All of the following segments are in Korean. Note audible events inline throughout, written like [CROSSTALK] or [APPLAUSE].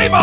플레이볼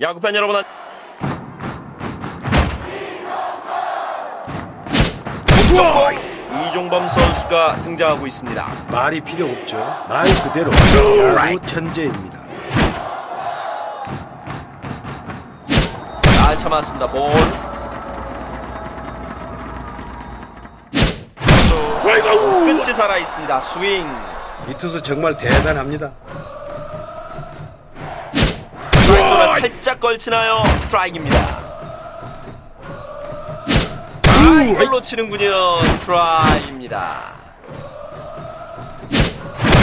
야구팬 여러분 안... 목적공 이종범 선수가 등장하고 있습니다. 말이 필요 없죠. 말 그대로 야구 천재입니다. 잘 참았습니다. 볼. 투수 끝이 살아 있습니다. 스윙. 이 투수 정말 대단합니다. 스트라이크 존을 살짝 걸치나요? 스트라이크입니다. 아, 이걸로 치는군요. 스트라이크입니다.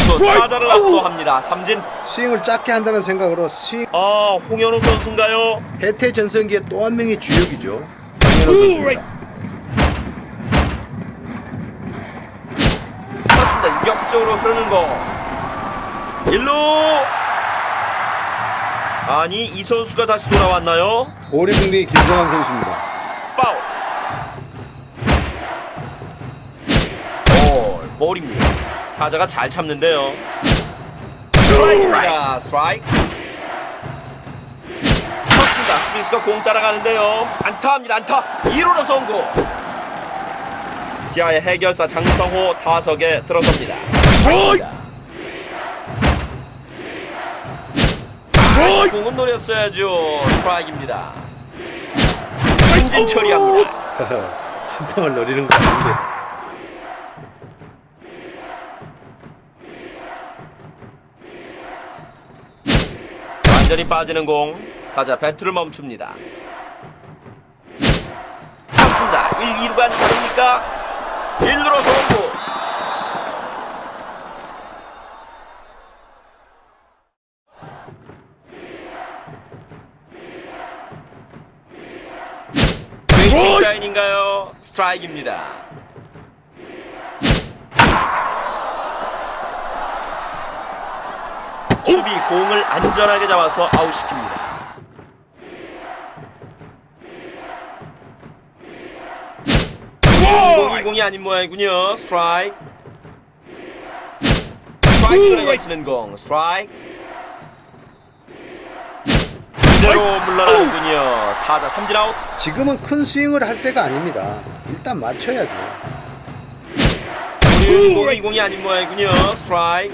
또 타자를 압도합니다. 삼진. 스윙을 작게 한다는 생각으로 스윙 아, 홍현우 선수인가요? 해태 전성기의 또 한 명의 주역이죠. 홍현호 선수입니다. 쳤습니다. 유격수 쪽으로 흐르는 거. 일루. 아니 이 선수가 다시 돌아왔나요? 오리궁딩 김성환 선수입니다. 파울. 볼, 볼입니다. 타자가 잘 참는데요. 스트라이크입니다. 스트라이크. 쳤습니다. 스미스가 공 따라가는데요. 안타합니다. 안타. 1호로 성공. 기아의 해결사 장성호 타석에 들어섭니다. 공은 노렸어야죠. 스트라이크입니다. 승진 처리합니다. [LAUGHS] 한 방을 노리는 것 같은데. 완전히 빠지는 공 타자 배트를 멈춥니다 찼습니다 1, 2루간 다릅니까 1루로 성공 웨이팅 사인인가요? 스트라이크입니다 수비 공을 안전하게 잡아서 아웃시킵니다. 공이 공이 아닌 모양이군요. 스트라이크. 스트라이크 존에 걸치는 공. 스트라이크. 그대로 물러나는군요. 타자 삼진 아웃. 지금은 큰 스윙을 할 때가 아닙니다. 일단 맞춰야죠. 공이 공이 아닌 모양이군요. 스트라이크.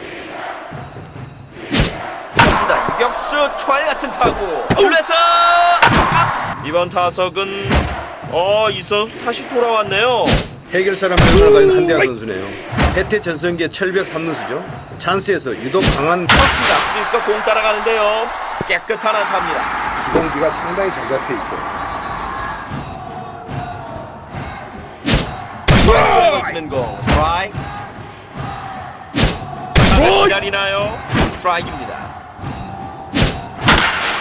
맞습니다. 유격수 초알 같은 타구. 올려서 이번 타석은 어 이 선수 다시 돌아왔네요. 해결사란 별명을 가진 한대한 선수네요. 해태 전성기의 철벽 3루수죠. 찬스에서 유독 강한 쳤습니다. 스미스가 공 따라가는데요. 깨끗한 안타입니다. 기공기가 상당히 잘 잡혀 있어요. 왼쪽에 걸치는 공. 스트라이크. 타자 기다리나요? 스트라이크입니다.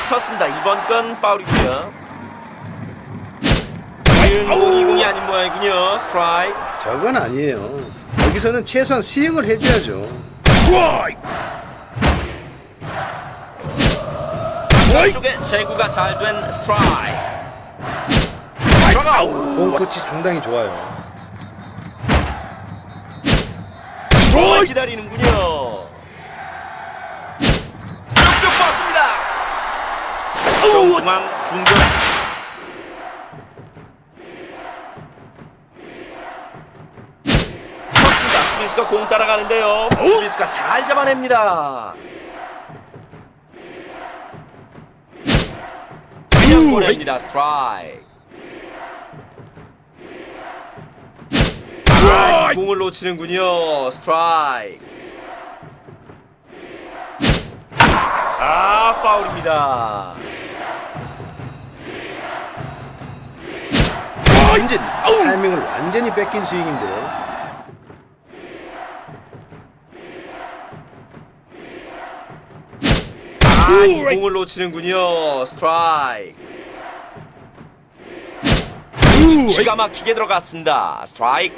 쳤습니다. 이번 건 파울이고요. 공이 공이 아닌 모양이군요. 스트라이크. 저건 아니에요. 여기서는 최소한 스윙을 해줘야죠. 왼쪽에 제구가 잘된 스트라이크. 공 코치 상당히 좋아요. 공을 기다리는군요. 뻗습니다. 중앙 중전. 스미스가 공 따라가는데요. 스미스가 잘 잡아냅니다. 그냥 보냅니다. 스트라이크. 아, 공을 놓치는군요. 스트라이크. 아, 파울입니다. 전진. 타이밍을 완전히 뺏긴 스윙인데요. 아, 이 공을 놓치는군요. 스트라이크. 기가 막히게 들어갔습니다. 스트라이크.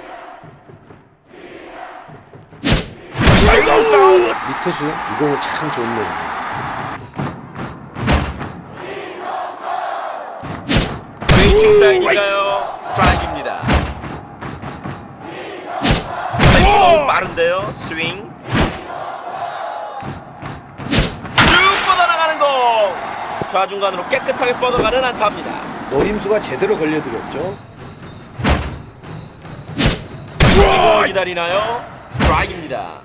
이 공은 참 좋네요. 히팅 사인인가요? 스트라이크입니다. 빠른데요. 스윙. 좌중간으로 깨끗하게 뻗어가는 안타입니다. 노림수가 제대로 걸려들었죠. 이걸 기다리나요? 스트라이크입니다.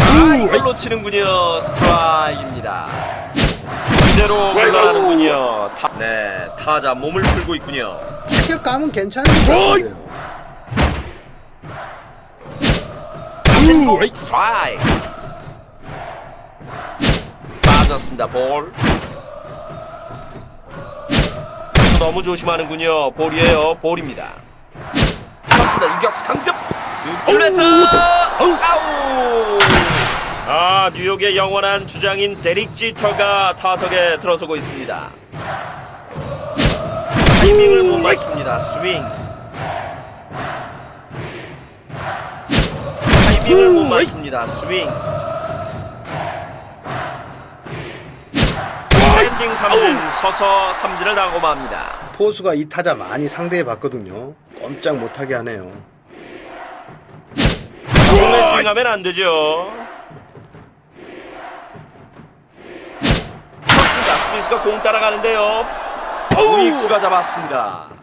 아, 이걸로 치는군요. 스트라이크입니다. 이대로 물러나는군요. 타, 네, 타자 몸을 풀고 있군요. 타격감은 괜찮은 것 같은데요. 고 스트라이크. 빠졌습니다. 볼. 너무 조심하는군요. 볼이에요. 볼입니다. 쳤습니다. 유격수 강습. 유클에서 아우. 아 뉴욕의 영원한 주장인 데릭 지터가 타석에 들어서고 있습니다. 타이밍을 못 맞춥니다. 스윙. 타이밍을 못 맞춥니다. 스윙. 스탠딩 삼진 서서 삼진을 나고 맙니다. 포수가 이 타자 많이 상대해 봤거든요. 꼼짝 못하게 하네요. 공에 스윙하면 안 되죠. 쳤습니다. 스미스가 공 따라가는데요. 우익수가 잡았습니다.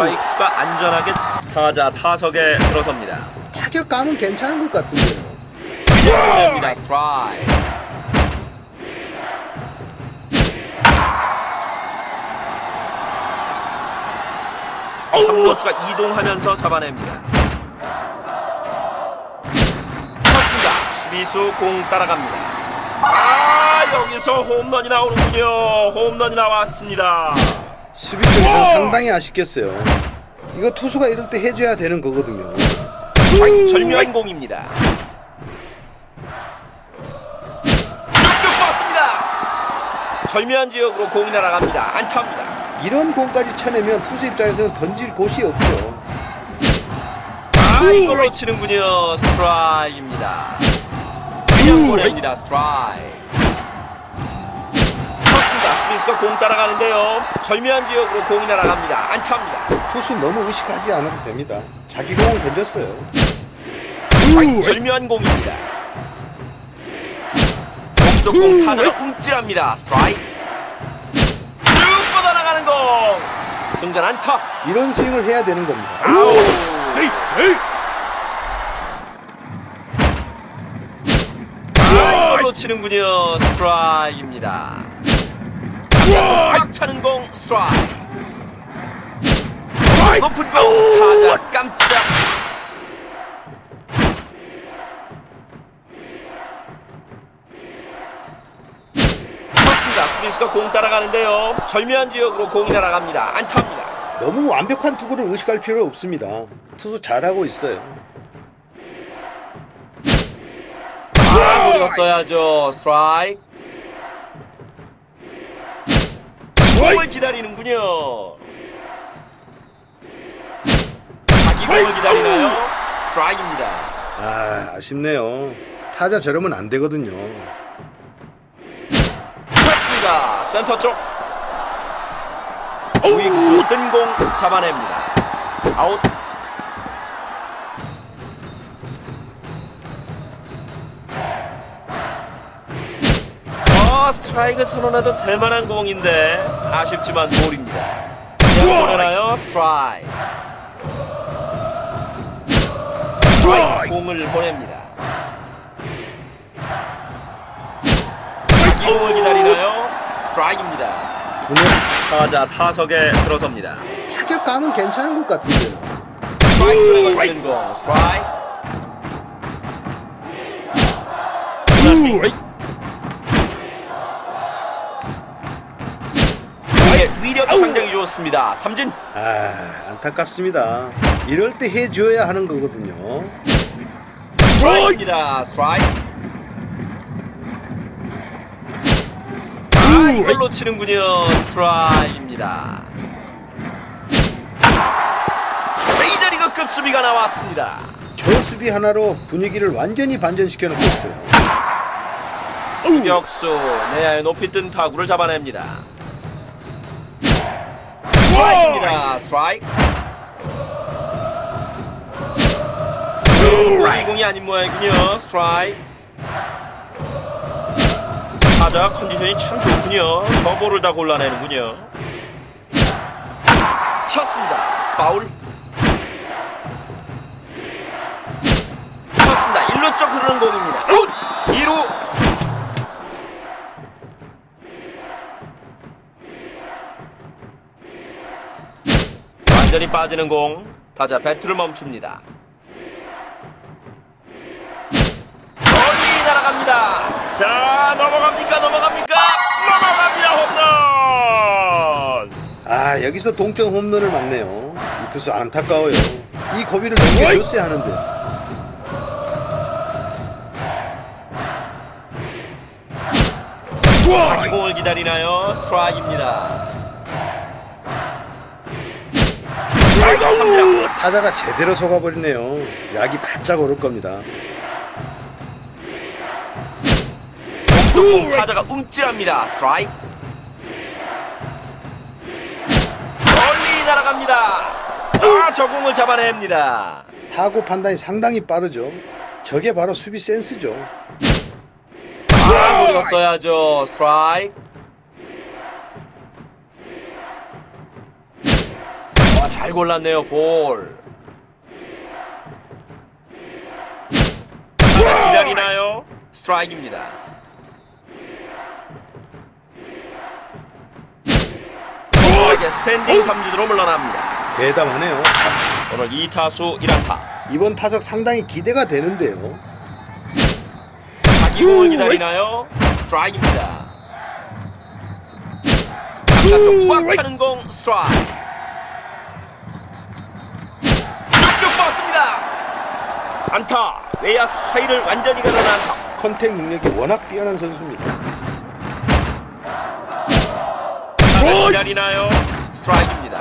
좌익수가 안전하게 타자 타석에 들어섭니다. 타격감은 괜찮은 것 같은데요. 보냅니다. 스트라이크. 삼루수가 이동하면서 잡아냅니다. 쳤습니다. 수비수 공 따라갑니다. 아 여기서 홈런이 나오는군요. 홈런이 나왔습니다. 수비 쪽에서 상당히 아쉽겠어요. 이거 투수가 이럴 때 해줘야 되는 거거든요. 절묘한 공입니다. 쭉쭉 뻗습니다. 절묘한 지역으로 공이 날아갑니다. 안타입니다. 이런 공까지 쳐내면 투수 입장에서는 던질 곳이 없죠. 아 이걸로 치는군요 스트라이크입니다 그냥 보냅니다 스트라이크 스미스가 공 따라가는데요. 절묘한 지역으로 공이 날아갑니다. 안타입니다. 투수 너무 의식하지 않아도 됩니다. 자기 공을 던졌어요. 절묘한 공입니다. 몸쪽 공 타자가 움찔합니다. 스트라이크. 쭉 뻗어나가는 공. 중전 안타. 이런 스윙을 해야 되는 겁니다. 아우 아, 이걸로 치는군요. 스트라이크입니다. 꽉 차는 공 스트라이크. 높은 공 타자 깜짝. 쳤습니다. 스미스가 공 따라가는데요. 절묘한 지역으로 공이 날아갑니다. 안타입니다. 너무 완벽한 투구를 의식할 필요 없습니다. 투수 잘하고 있어요. 아, 노렸어야죠. 스트라이크. 공을 기다리는군요. 자기 공을 기다리나요? 스트라이크입니다. 아, 아쉽네요. 타자 저러면 안 되거든요. 쳤습니다. 센터 쪽. 우익수 뜬공 잡아냅니다. 아웃. 어, 스트라이크 선언해도 될 만한 공인데 아쉽지만 볼입니다. 그냥 보내나요? 스트라이크. 스트라이크 공을 보냅니다. 공을 기다리나요? 스트라이크입니다. 두뇌 타자 타석에 들어섭니다. 타격감은 괜찮은 것 같은데요. 스트라이크 존에 걸치는 공 스트라이크 그의 위력이 상당히 좋습니다. 삼진. 아, 안타깝습니다. 이럴 때 해줘야 하는 거거든요. 스트라이크입니다. 스트라이크. 아 이걸로 치는군요. 스트라이크입니다. 메이저리그급 수비가 나왔습니다. 저 수비 하나로 분위기를 완전히 반전시켜 놓고 있어요. 유격수. 내야에 높이 뜬 타구를 잡아냅니다. 스트라이크입니다. 스트라이크. 이 공이 아닌 모양이군요. 스트라이크. 타자 컨디션이 참 좋군요. 저 볼을 다 골라내는군요. 쳤습니다. 파울. 쳤습니다. 1루 쪽 흐르는 공입니다. 2루 완전히 빠지는 공. 타자 배트를 멈춥니다. 멀리 날아갑니다. 자 넘어갑니까? 넘어갑니까? 넘어갑니다 홈런! 아 여기서 동점 홈런을 맞네요. 이 투수 안타까워요. 이 고비를 넘겨줬어야 하는데. 자기 공을 기다리나요? 스트라이크입니다 3자 타자가 제대로 속아버리네요. 약이 바짝 오를 겁니다. 왼쪽 공 타자가 움찔합니다 스트라이크 멀리 날아갑니다 아 저 공을 잡아냅니다 타구 판단이 상당히 빠르죠. 저게 바로 수비 센스죠. 아, 노렸어야죠. 스트라이크. 와, 잘 골랐네요. 볼. 기다리나요? 스트라이크입니다. 이게 스탠딩 삼진으로 물러납니다. 대담하네요. 오늘 2타수 1안타. 이번 타석 상당히 기대가 되는데요. 자기 공을 기다리나요? 스트라이크입니다. 바깥쪽 꽉 차는 공 스트라이크. 쭉쭉 뻗습니다. 안타. 외야수 사이를 완전히 가는 안타. 컨택 능력이 워낙 뛰어난 선수입니다. 기다리나요? 스트라이크입니다.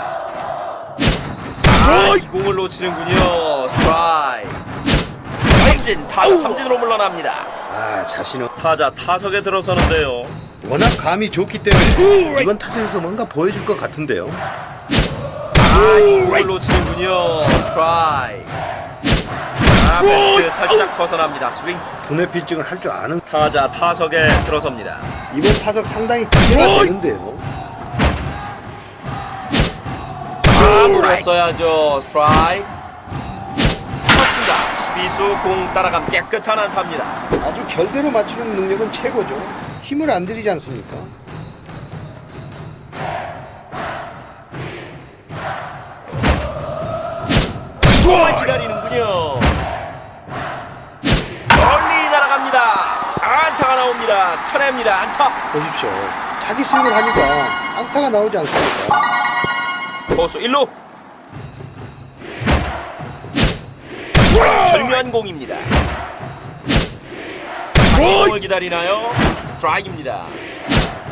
아, 이 공을 놓치는군요. 스트라이크. 삼진, 타자 삼진으로 물러납니다. 아 자신은 타자 타석에 들어서는데요. 워낙 감이 좋기 때문에 이번 타석에서 뭔가 보여줄 것 같은데요. 아, 이 공을 놓치는군요. 스트라이크. 아, 배트 살짝 벗어납니다. 스윙. 두뇌 피칭을 할 줄 아는 타자 타석에 들어섭니다. 이번 타석 상당히 기대가 되는데요. 아, 물었어야죠. 스트라이크. 쳤습니다. 수비수 공 따라감 깨끗한 안타입니다. 아주 결대로 맞추는 능력은 최고죠. 힘을 안 들이지 않습니까? 공을 기다리는군요. 나옵니다. 쳐냅니다. 안타. 보십시오. 자기 스윙을 하니까 안타가 나오지 않습니까? 포수 1루. 절묘한 공입니다. 공을 기다리나요? 스트라이크입니다.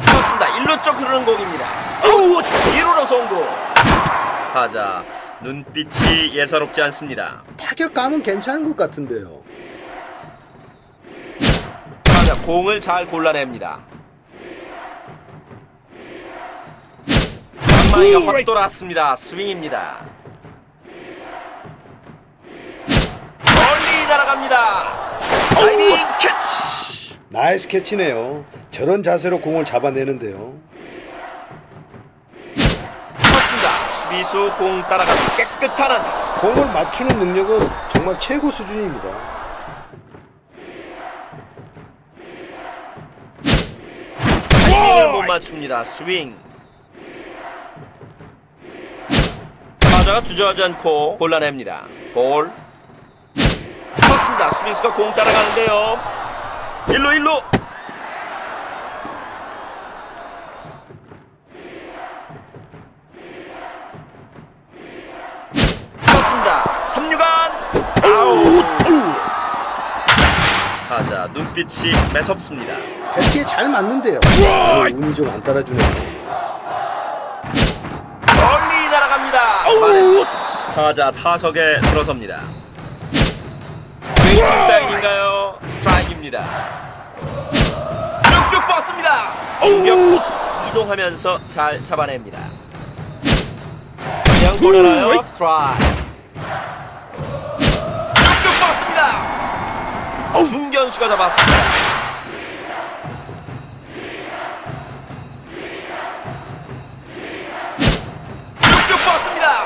쳤습니다. 1루 쪽 흐르는 공입니다. 2루로 성공. 타자 눈빛이 예사롭지 않습니다. 타격감은 괜찮은 것 같은데요. 공을 잘 골라냅니다. 방망이가 확 돌았습니다. 스윙입니다. 멀리 날아갑니다. 다이빙 캐치. 나이스 캐치네요. 저런 자세로 공을 잡아내는데요. 쳤습니다. 수비수 공 따라가는 깨끗한 안타. 공을 맞추는 능력은 정말 최고 수준입니다. 타이밍을 못 맞춥니다. 스윙. 타자가 주저하지 않고 골라냅니다. 볼. 쳤습니다. 수비수가 공 따라가는데요. 1루 1루. 타자 눈빛이 매섭습니다. 배트에 잘 맞는데요. 어, 운이 좀 안 따라주네요. 멀리 날아갑니다. 타자 타석에 들어섭니다. 들어갈까요? 스트라이크입니다. 쭉쭉 뻗습니다. 공격수 이동하면서 잘 잡아냅니다. 그냥 보내나요? 스트라이크. 중견수가 잡았습니다. 쭉쭉 뻗습니다.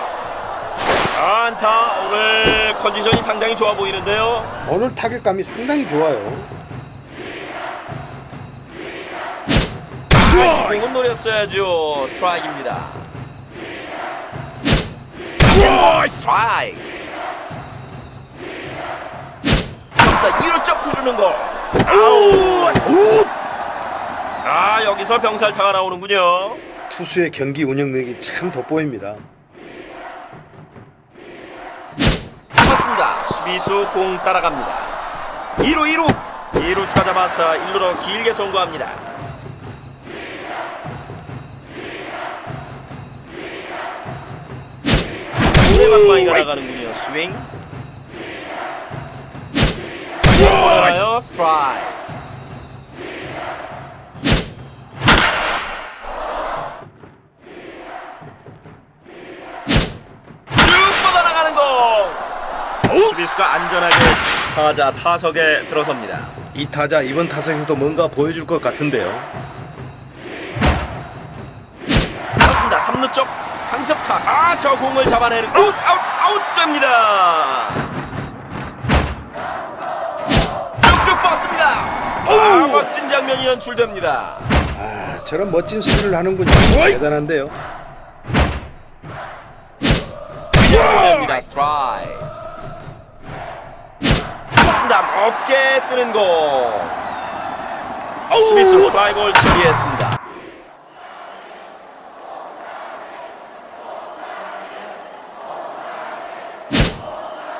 안타 오늘 컨디션이 상당히 좋아 보이는데요. 오늘 타격감이 상당히 좋아요. 아, 이 공은 노렸어야죠. 스트라이크입니다. 볼 스트라이크. 그렇습니다. 2루점 흐르는 거. 아우. 아 여기서 병살타가 나오는군요. 투수의 경기 운영력이 참 돋보입니다. 쳤습니다. 수비수 공 따라갑니다. 2루 2루 2루수가 잡아서 1루로 길게 송구합니다. 오래방망이가 나가는군요. 스윙. 보나요 스트라이크. 쭉 뻗어나가는 공. 수비수가 안전하게 타자 타석에 들어섭니다. 이 타자 이번 타석에서도 뭔가 보여줄 것 같은데요. 맞습니다. 3루 쪽 강섭타. 아, 저 공을 잡아내는 아웃 아웃 아웃 됩니다. 쭉쭉 뻗습니다. 아, 멋진 장면이 연출됩니다. 아, 저런 멋진 수비를 하는군요. 대단한데요. 보냅니다. 스트라이크. 맞습니다. 어깨 뜨는 공. 수비수 플라이볼 처리했습니다.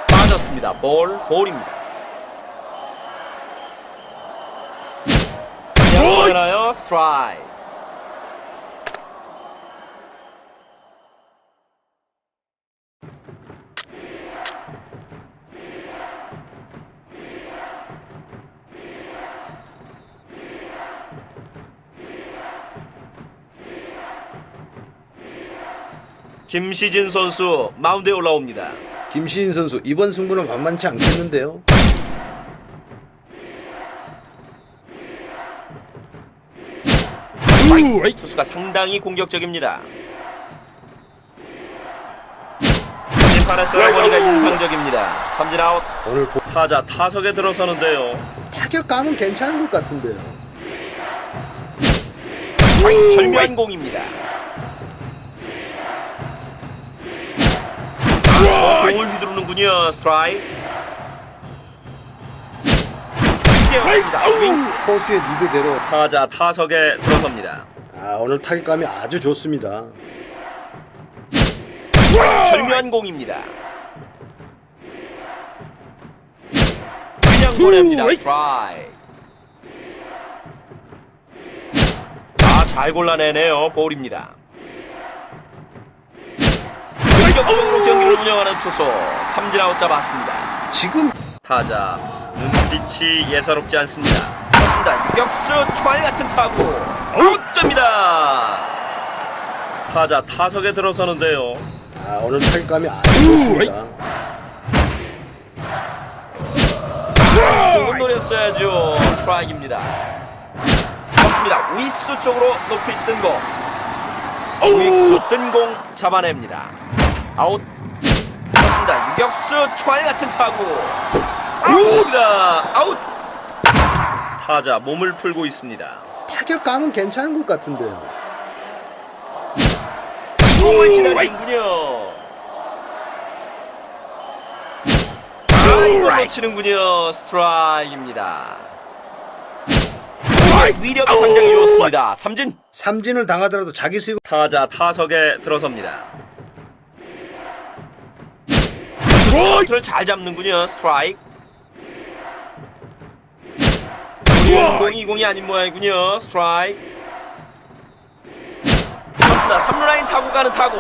빠졌습니다. 볼, 볼입니다. 스트라이크. 김시진 선수 마운드에 올라옵니다. 김시인 선수 이번 승부는 만만치 않겠는데요. 투수가 상당히 공격적입니다. 판에서 어머니가 인상적입니다. 삼진 아웃. 오늘 보... 타자 타석에 들어서는데요. 타격감은 괜찮은 것 같은데요. 절묘한 공입니다. 아, 저 공을 휘두르는군요. 스트라이크. 스윙. 포수의 리드대로 타자 타석에 들어섭니다. 아, 오늘 타격감이 아주 좋습니다. 절묘한 공입니다. 그냥 보냅니다. 스트라이크. 아, 잘 골라내네요. 볼입니다. 공격적으로 경기를 운영하는 투수 삼진 아웃 잡았습니다. 지금 타자 눈빛이 예사롭지 않습니다. 그렇습니다. 유격수 초알 같은 타구 아웃됩니다. 타자 타석에 들어서는데요. 아, 오늘 타격감이 아주 좋습니다. 공은 노렸어야죠. 스트라이크입니다. 맞습니다. 우익수 쪽으로 높이 뜬 공. 우익수 뜬 공 잡아냅니다. 아웃. 맞습니다. 유격수 초알 같은 타구. 아웃입니다. 아웃. 타자 몸을 풀고 있습니다. 타격감은 괜찮은 것 같은데요. 공을 기다리는군요. 아, 이걸 놓치는군요. 스트라이크입니다. 위력이 상당히 좋습니다. 삼진. 삼진을 당하더라도 자기 수익 타자 타석에 들어섭니다. 컨트를 잘 잡는군요. 스트라이크. 공이 공이 아닌 모양이군요. 스트라이크. 맞습니다. 3루 라인 타고 가는 타구.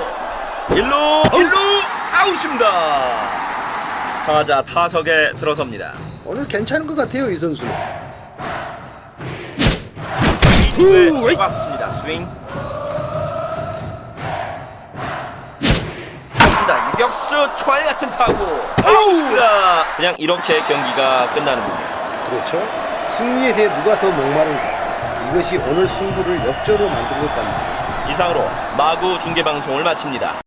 1루 1루 아웃입니다. 타자 타석에 들어섭니다. 오늘 괜찮은 것 같아요 이 선수는. 네, 들어갔습니다. 스윙. 맞습니다. 유격수 초알 같은 타구. 아웃입니다. 그냥 이렇게 경기가 끝나는군요. 그렇죠. 승리에 대해 누가 더 목마른가. 이것이 오늘 승부를 역전으로 만든 것 같네요. 이상으로 마구 중계 방송을 마칩니다.